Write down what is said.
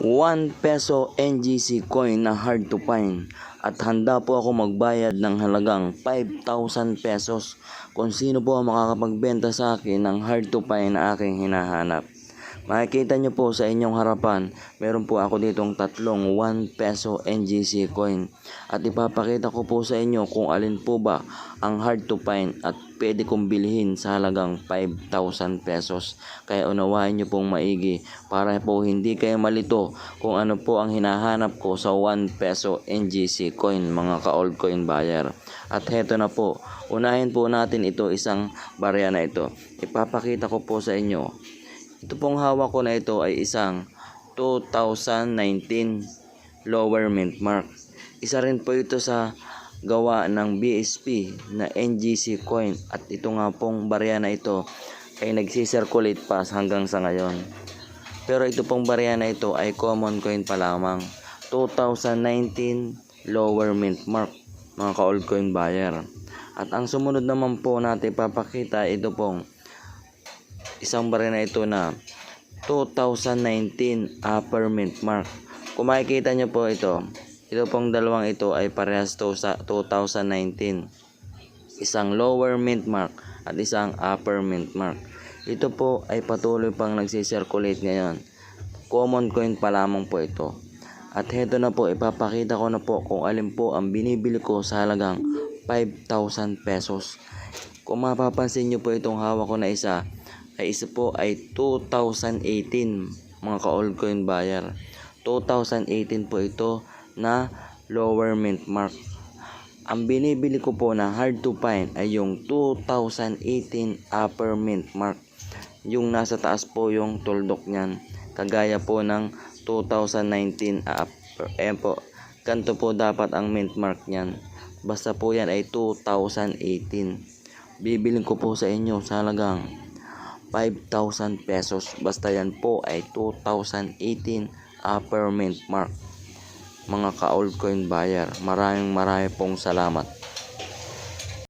1 peso NGC coin na hard to find at handa po ako magbayad ng halagang 5,000 pesos kung sino po ang makakapagbenta sa akin ng hard to find na aking hinahanap. Makikita nyo po sa inyong harapan, meron po ako ditong tatlong 1 peso NGC coin at ipapakita ko po sa inyo kung alin po ba ang hard to find at pwede kong bilhin sa halagang 5,000 pesos. Kaya unawain nyo pong maigi para po hindi kayo malito kung ano po ang hinahanap ko sa 1 peso NGC coin mga ka-old coin buyer. At heto na po, unahin po natin ito isang barya na ito. Ipapakita ko po sa inyo ito pong hawak ko na ito ay isang 2019 lower mint mark. Isa rin po ito sa gawa ng BSP na NGC coin at ito nga pong barya na ito ay nagsisirculate pa hanggang sa ngayon. Pero ito pong barya na ito ay common coin pa lamang. 2019 lower mint mark mga ka-old coin buyer. At ang sumunod naman po natin papakita ito pong isang barya na ito na 2019 upper mint mark. Kung makikita nyo po ito, ito pong dalawang ito ay parehas to sa 2019. Isang lower mint mark at isang upper mint mark. Ito po ay patuloy pang nagsisirculate ngayon. Common coin pa lamang po ito. At heto na po, ipapakita ko na po kung alin po ang binibili ko sa halagang 5,000 pesos. Kung mapapansin nyo po itong hawak ko na isa, ay isa po ay 2018 mga ka-old coin buyer. 2018 po ito na lower mint mark. Ang binibili ko po na hard to find ay yung 2018 upper mint mark. Yung nasa taas po yung tuldok niyan. Kagaya po ng 2019 upper. Ayan po. Ganito po dapat ang mint mark niyan. Basta po yan ay 2018. Bibiling ko po sa inyo sa halagang 5,000 pesos. Basta yan po ay 2018 upper mint mark. Mga ka-old coin buyer, maraming maraming pong salamat.